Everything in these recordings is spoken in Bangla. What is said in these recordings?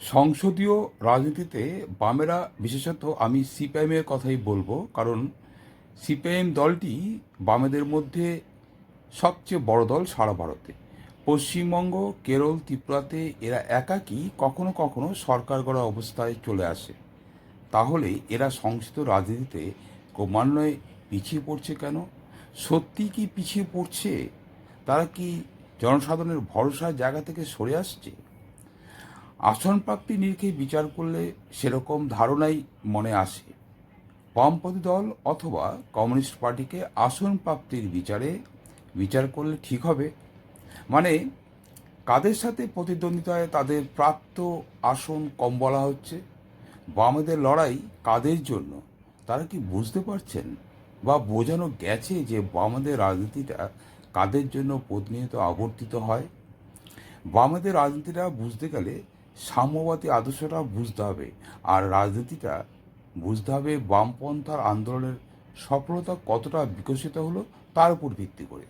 সংসদীয় রাজনীতিতে বামেরা, বিশেষত আমি সিপিআইএমের কথাই বলব, কারণ সিপিআইএম দলটি বামেদের মধ্যে সবচেয়ে বড় দল সারা ভারতে। পশ্চিমবঙ্গ, কেরল, ত্রিপুরাতে এরা একাকী কখনো কখনো সরকার গড়া অবস্থায় চলে আসে। তাহলে এরা সংসদীয় রাজনীতিতে ক্রমান্বয়ে পিছিয়ে পড়ছে কেন? সত্যি কি পিছিয়ে পড়ছে? তারা কি জনসাধারণের ভরসার জায়গা থেকে সরে আসছে? আসন প্রাপ্তি নিরিখে বিচার করলে সেরকম ধারণাই মনে আসে। বামপন্থী দল অথবা কমিউনিস্ট পার্টিকে আসন প্রাপ্তির বিচারে বিচার করলে ঠিক হবে। মানে কাদের সাথে প্রতিদ্বন্দ্বিতায় তাদের প্রাপ্ত আসন কম বলা হচ্ছে? বামেদের লড়াই কাদের জন্য? তারা কি বুঝতে পারছেন? বা বোঝানো গেছে যে বামেদের রাজনীতিটা কাদের জন্য প্রতিনিয়ত আবর্তিত হয়? বামেদের রাজনীতিটা বুঝতে গেলে সাম্যবাদী আদর্শটা বুঝতে হবে আর রাজনীতিটা বুঝতে হবে বামপন্থার আন্দোলনের সফলতা কতটা বিকশিত হলো তার উপর ভিত্তি করে।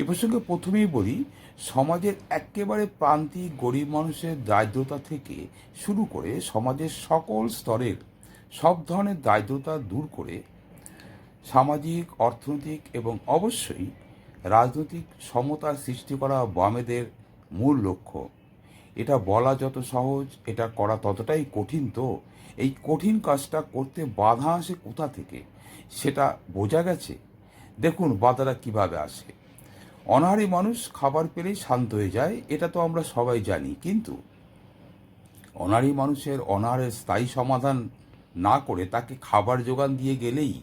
এ প্রসঙ্গে প্রথমেই বলি, সমাজের একেবারে প্রান্তিক গরিব মানুষের দারিদ্রতা থেকে শুরু করে সমাজের সকল স্তরের সব ধরনের দারিদ্রতা দূর করে সামাজিক, অর্থনৈতিক এবং অবশ্যই রাজনৈতিক সমতার সৃষ্টি করা বামেদের মূল লক্ষ্য। এটা বলা যত সহজ, এটা করা ততটাই কঠিন তো। এই কঠিন কাজটা করতে বাধা আসে কোথা থেকে? সেটা বোঝা গেছে? দেখুন বাধাটা কীভাবে আসে। অনাহারি মানুষ খাবার পেলেই শান্ত হয়ে যায়, এটা তো আমরা সবাই জানি, কিন্তু অনাহারি মানুষের অনাহারের স্থায়ী সমাধান না করে তাকে খাবার যোগান দিয়ে গেলেই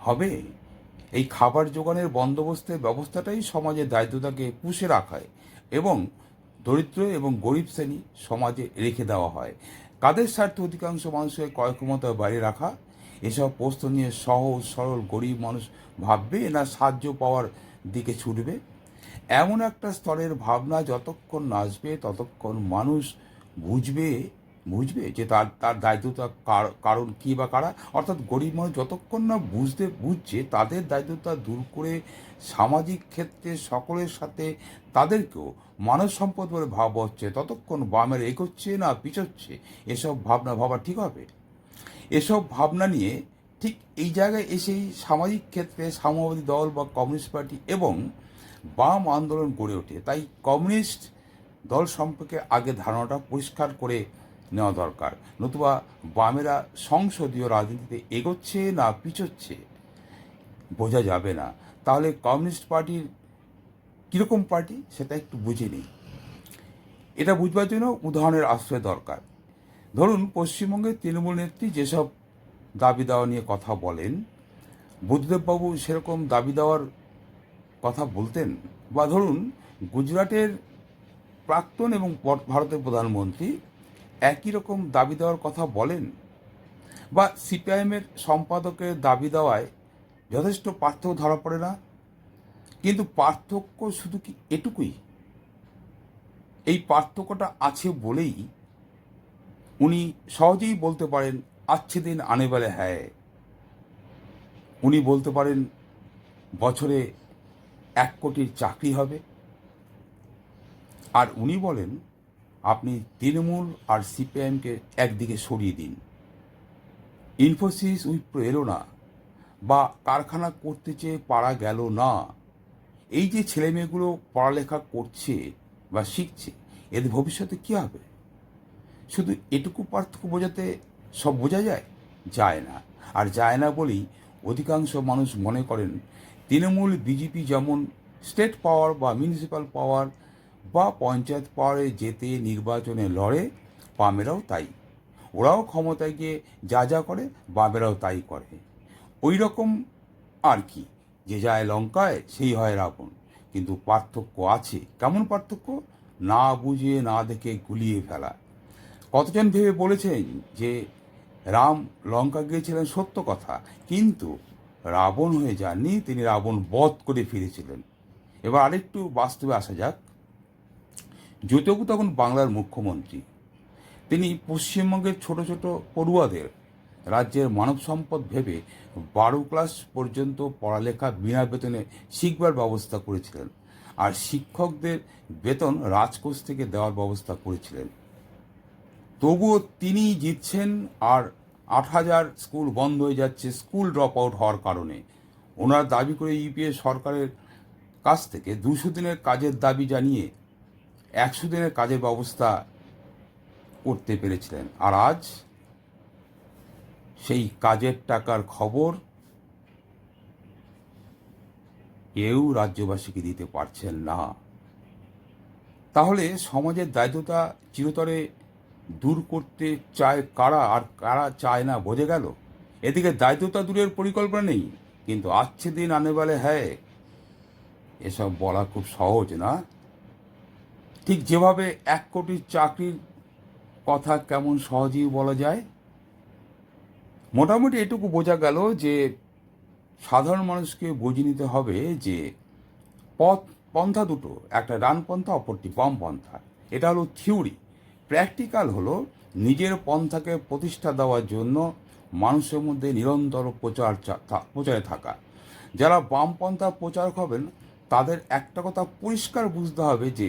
হবে? এই খাবার যোগানের বন্দোবস্তের ব্যবস্থাটাই সমাজের দায়িত্বটাকে পুষে রাখায় এবং দরিদ্র এবং গরিব শ্রেণি সমাজে রেখে দেওয়া হয়। কাদের স্বার্থে অধিকাংশ মানুষের ক্রয় ক্ষমতা বাইরে রাখা? এসব প্রশ্ন নিয়ে সহজ, সরল, গরিব মানুষ ভাববে না সাহায্য পাওয়ার দিকে ছুটবে? এমন একটা স্তরের ভাবনা যতক্ষণ নাচবে, ততক্ষণ মানুষ বুঝবে বুঝবে যে তার তার দায়িত্বতা কার- কারণ কী বা কারা? অর্থাৎ গরিব মানুষ যতক্ষণ না বুঝতে, বুঝছে তাদের দায়িত্বতা দূর করে সামাজিক ক্ষেত্রে সকলের সাথে তাদেরকেও মানব সম্পদ বলে ভাবা হচ্ছে, ততক্ষণ বামের এগোচ্ছে না পিছোচ্ছে, এসব ভাবনা ভাবা ঠিক হবে? এসব ভাবনা নিয়ে ঠিক এই জায়গায় এসেই সামাজিক ক্ষেত্রে সাম্যবাদী দল বা কমিউনিস্ট পার্টি এবং বাম আন্দোলন গড়ে ওঠে। তাই কমিউনিস্ট দল সম্পর্কে আগে ধারণাটা পরিষ্কার করে নেওয়া দরকার। নতুবা বামেরা সংসদীয় রাজনীতিতে এগোচ্ছে না পিছোচ্ছে, বোঝা যাবে না। তাহলে কমিউনিস্ট পার্টির কীরকম পার্টি সেটা একটু বুঝে নিই। এটা বুঝবার জন্য উদাহরণের আশ্রয় দরকার। ধরুন পশ্চিমবঙ্গের তৃণমূল নেত্রী যেসব দাবি দেওয়া নিয়ে কথা বলেন, বুদ্ধদেববাবু সেরকম দাবি দেওয়ার কথা বলতেন? বা ধরুন, গুজরাটের প্রাক্তন এবং ভারতের প্রধানমন্ত্রী একই রকম দাবি দেওয়ার কথা বলেন? বা সিপিআইএমের সম্পাদকের দাবি দেওয়ায় যথেষ্ট পার্থক্য ধরা পড়ে না? কিন্তু পার্থক্য শুধু কি এটুকুই? এই পার্থক্যটা আছে বলেই উনি সহজেই বলতে পারেন, আচ্ছে দিন, আনে বেলে হ্যায়। উনি বলতে পারেন, বছরে এক কোটির চাকরি হবে। আর উনি বলেন আপনি তৃণমূল আর সিপিআইএমকে একদিকে সরিয়ে দিন। ইনফোসিস উইপ্রো এলো না বা কারখানা করতে চেয়ে পারা গেল না। এই যে ছেলেমেয়েগুলো পড়ালেখা করছে বা শিখছে, এদের ভবিষ্যতে কী হবে? শুধু এটুকু পার্থক্য বোঝাতে সব বোঝা যায়? যায় না। আর যায় না বলেই অধিকাংশ মানুষ মনে করেন, তৃণমূল, বিজেপি যেমন স্টেট পাওয়ার বা মিউনিসিপ্যাল পাওয়ার বা পঞ্চায়েত পাওয়ারে যেতে নির্বাচনে লড়ে, বামেরাও তাই। ওরাও ক্ষমতায় গিয়ে যা যা করে, বামেরাও তাই করে। ওই রকম আর কি, যে যায় লঙ্কায়, সেই হয় রাবণ। কিন্তু পার্থক্য আছে। কেমন পার্থক্য? না বুঝে, না দেখে গুলিয়ে ফেলা। কতজন ভেবে বলেছেন যে রাম লঙ্কা গিয়েছিলেন সত্য কথা, কিন্তু রাবণ হয়ে যাননি, তিনি রাবণ বধ করে ফিরেছিলেন। এবার আরেকটু বাস্তবে আসা যাক। জ্যোতিবাবু তখন বাংলার মুখ্যমন্ত্রী, তিনি পশ্চিমবঙ্গের ছোট ছোট পড়ুয়াদের রাজ্যের মানব সম্পদ ভেবে বারো ক্লাস পর্যন্ত পড়ালেখা বিনা বেতনে শিখবার ব্যবস্থা করেছিলেন আর শিক্ষকদের বেতন রাজকোষ থেকে দেওয়ার ব্যবস্থা করেছিলেন। তবুও তিনি জিতছেন আর আট হাজার স্কুল বন্ধ হয়ে যাচ্ছে স্কুল ড্রপ আউট হওয়ার কারণে। ওনার দাবি করে ইউপিএ সরকারের কাছ থেকে দুশো দিনের কাজের দাবি জানিয়ে একশো দিনের কাজের ব্যবস্থা করতে পেরেছিলেন। আর আজ সেই কাজের টাকার খবর কেউ রাজ্যবাসীকে দিতে পারছেন না। তাহলে সমাজের দায়িত্বতা চিরতরে দূর করতে চায় কারা? আর কারা চায় না বোঝে গেল? এদিকে দায়িত্বতা দূরের পরিকল্পনা নেই, কিন্তু আচ্ছে দিন আনে বলে হ্যাঁ এসব বলা খুব সহজ না? ঠিক যেভাবে এক কোটি চাকরির কথা কেমন সহজেই বলা যায়, মোটামুটি এটুকু বোঝা গেল যে সাধারণ মানুষকে বুঝে নিতে হবে যে পথ, পন্থা দুটো, একটা ডান পন্থা, অপরটি বাম পন্থা। এটা হলো থিওরি। প্র্যাকটিক্যাল হলো নিজের পন্থাকে প্রতিষ্ঠা দেওয়ার জন্য মানুষের মধ্যে নিরন্তর প্রচার প্রচারে থাকা। যারা বামপন্থা প্রচারক হবেন, তাদের একটা কথা পরিষ্কার বুঝতে হবে যে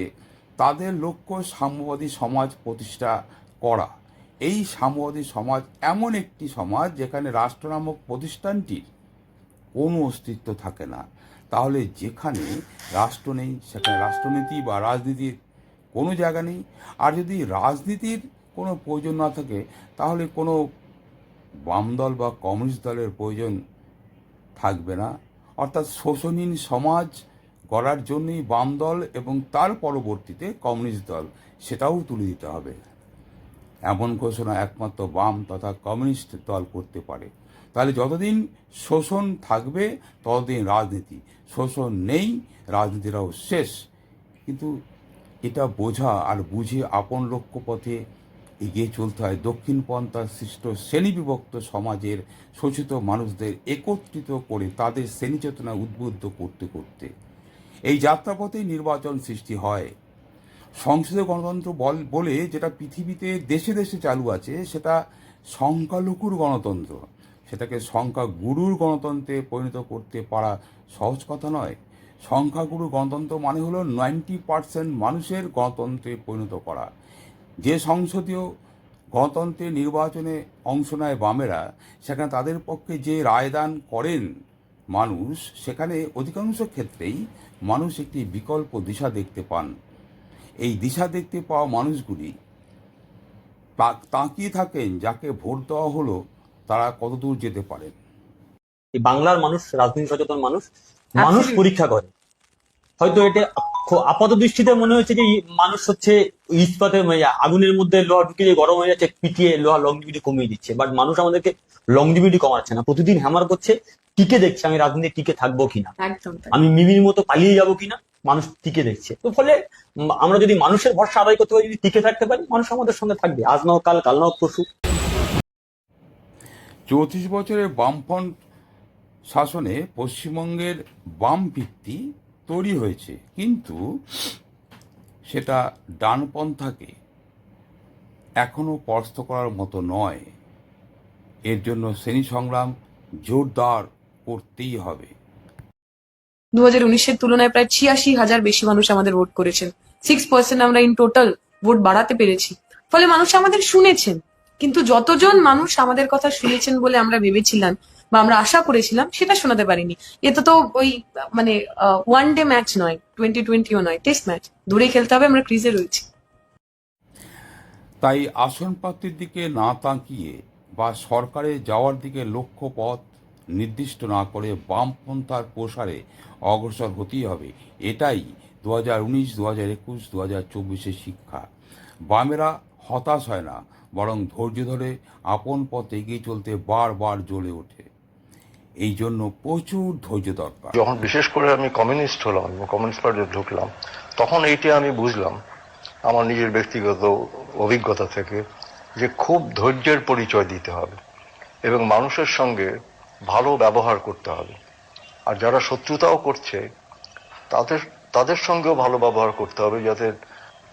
তাদের লক্ষ্য সাম্যবাদী সমাজ প্রতিষ্ঠা করা। এই সাম্যবাদী সমাজ এমন একটি সমাজ যেখানে রাষ্ট্র নামক প্রতিষ্ঠানটির কোনো অস্তিত্ব থাকে না। তাহলে যেখানে রাষ্ট্র নেই, সেখানে রাষ্ট্রনীতি বা রাজনীতির কোনো জায়গা নেই। আর যদি রাজনীতির কোনো প্রয়োজন না থাকে, তাহলে কোনো বাম দল বা কমিউনিস্ট দলের প্রয়োজন থাকবে না। অর্থাৎ শোষণহীন সমাজ গড়ার জন্যই বাম দল এবং তার পরবর্তীতে কমিউনিস্ট দল, সেটাও তুলে দিতে হবে। এমন ঘোষণা একমাত্র বাম তথা কমিউনিস্ট দল করতে পারে। তাহলে যতদিন শোষণ থাকবে, ততদিন রাজনীতি। শোষণ নেই রাজনীতিরাও শেষ। কিন্তু এটা বোঝা আর বুঝে আপন লক্ষ্যপথে এগিয়ে চলতে হয়। দক্ষিণ পন্থার সৃষ্ট শ্রেণীবিভক্ত সমাজের শোষিত মানুষদের একত্রিত করে তাদের শ্রেণি চেতনা উদ্বুদ্ধ করতে করতে। এই যাত্রাপথেই নির্বাচন সৃষ্টি হয়। সংসদে গণতন্ত্র বল, বলে যেটা পৃথিবীতে দেশে দেশে চালু আছে, সেটা সংখ্যালঘুর গণতন্ত্র। সেটাকে সংখ্যাগুরুর গণতন্ত্রে পরিণত করতে পারা সহজ কথা নয়। সংখ্যাগুরু গণতন্ত্র মানে হলো নাইনটি পার্সেন্ট মানুষের গণতন্ত্রে পরিণত করা। যে সংসদীয় গণতন্ত্রের নির্বাচনে অংশ নেয় বামেরা, সেখানে তাদের পক্ষে যে রায়দান করেন মানুষ, সেখানে অধিকাংশ ক্ষেত্রেই মানুষ একটি বিকল্প দিশা দেখতে পান। এই দিশা দেখতে পাওয়া মানুষগুলি তাকিয়ে থাকেন যাকে ভোট দেওয়া হলো তারা কতদূর যেতে পারেন এই বাংলার মানুষ রাজনীতি সচেতন মানুষ মানুষ পরীক্ষা করে। হয়তো এটা আপাত দৃষ্টিতে মনে হচ্ছে যে মানুষ হচ্ছে ইস্পাতের আগুনের মধ্যে লোহা ঢুকিয়ে গরম হয়ে যাচ্ছে পিটিয়ে লোহা লংজিবিটি কমিয়ে দিচ্ছে। বাট মানুষ আমাদেরকে লংজিবিটি কমাচ্ছে না। প্রতিদিন হ্যামার করছে টিকে দেখছে আমি রাজনীতি টিকে থাকব কিনা। একদম আমি মিমির মতো পালিয়ে যাব কিনা মানুষ টিকে দেখছে। তো ফলে আমরা যদি মানুষের ভরসা আদায় করতে পারি যদি টিকে থাকতে পারি মানুষ আমাদের সঙ্গে থাকবে। আজ নাও কাল কাল নাও পরশু। চৌত্রিশ বছরের বামফ্রন্ট শাসনে পশ্চিমবঙ্গের বাম ভিত্তি তৈরি হয়েছে। কিন্তু সেটা ডানপন্থাকে এখনও পরাস্ত করার মতো নয়। এর জন্য শ্রেণি সংগ্রাম জোরদার করতেই হবে। দু হাজার উনিশের তুলনায় প্রায় ছিয়াশি হাজার বেশি মানুষ আমাদের ভোট করেছেন। সিক্স পার্সেন্ট আমরা ইন টোটাল ভোট বাড়াতে পেরেছি। ফলে মানুষ আমাদের শুনেছেন। কিন্তু যতজন মানুষ আমাদের কথা শুনেছেন বলে আমরা ভেবেছিলাম বা আমরা আশা করেছিলাম সেটা শোনাতে পারিনি। এটা তো ওই মানে ওয়ান ডে ম্যাচ নয় টোয়েন্টি টোয়েন্টিও নয় টেস্ট ম্যাচ দূরে খেলতে হবে আমরা ক্রিজে রয়েছি। তাই আসন প্রাপ্তির দিকে না তাকিয়ে বা সরকারে যাওয়ার দিকে লক্ষ্য পথ নির্দিষ্ট না করে বামপন্থার প্রসারে অগ্রসর হতেই হবে। এটাই দু হাজার উনিশ দু হাজার একুশ দু হাজার চব্বিশের শিক্ষা। বামেরা হতাশ হয় না, বরং ধৈর্য ধরে আপন পথ এগিয়ে চলতে বারবার জ্বলে ওঠে। এই জন্য প্রচুর ধৈর্য দরকার। যখন বিশেষ করে আমি কমিউনিস্ট হলাম, কমিউনিস্ট পার্টিতে ঢুকলাম, তখন এইটা আমি বুঝলাম, আমার নিজের ব্যক্তিগত অভিজ্ঞতা থেকে, যে খুব ধৈর্যের পরিচয় দিতে হবে। এবং মানুষের সঙ্গে ভালো ব্যবহার করতে হবে। আর যারা শত্রুতাও করছে, তাদের তাদের সঙ্গেও ভালো ব্যবহার করতে হবে যাতে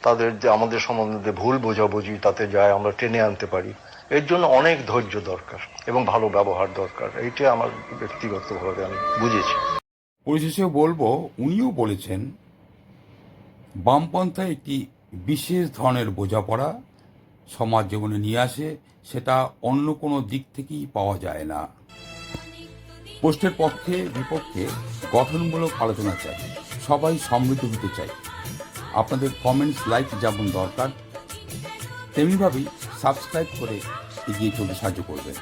তাদের যে আমাদের সম্বন্ধে ভুল বোঝাবুঝি, তাতে যায় আমরা টেনে আনতে পারি। এর জন্য অনেক ধৈর্য দরকার এবং ভালো ব্যবহার দরকার। এইটা আমার ব্যক্তিগতভাবে আমি বুঝেছি। পরিশেষে বলব, উনিও বলেছেন, বামপন্থা একটি বিশেষ ধরনের বোঝাপড়া সমাজ জীবনে নিয়ে আসে, সেটা অন্য কোনো দিক থেকেই পাওয়া যায় না। পোস্টের পক্ষে, বিপক্ষে গঠনমূলক আলোচনা চাই। সবাই সমৃদ্ধ হতে চাই। আপনাদের কমেন্টস লাইক যেমন দরকার। তেমনিভাবেই সাবস্ক্রাইব করে এগিয়ে চলতে সাহায্য করবেন।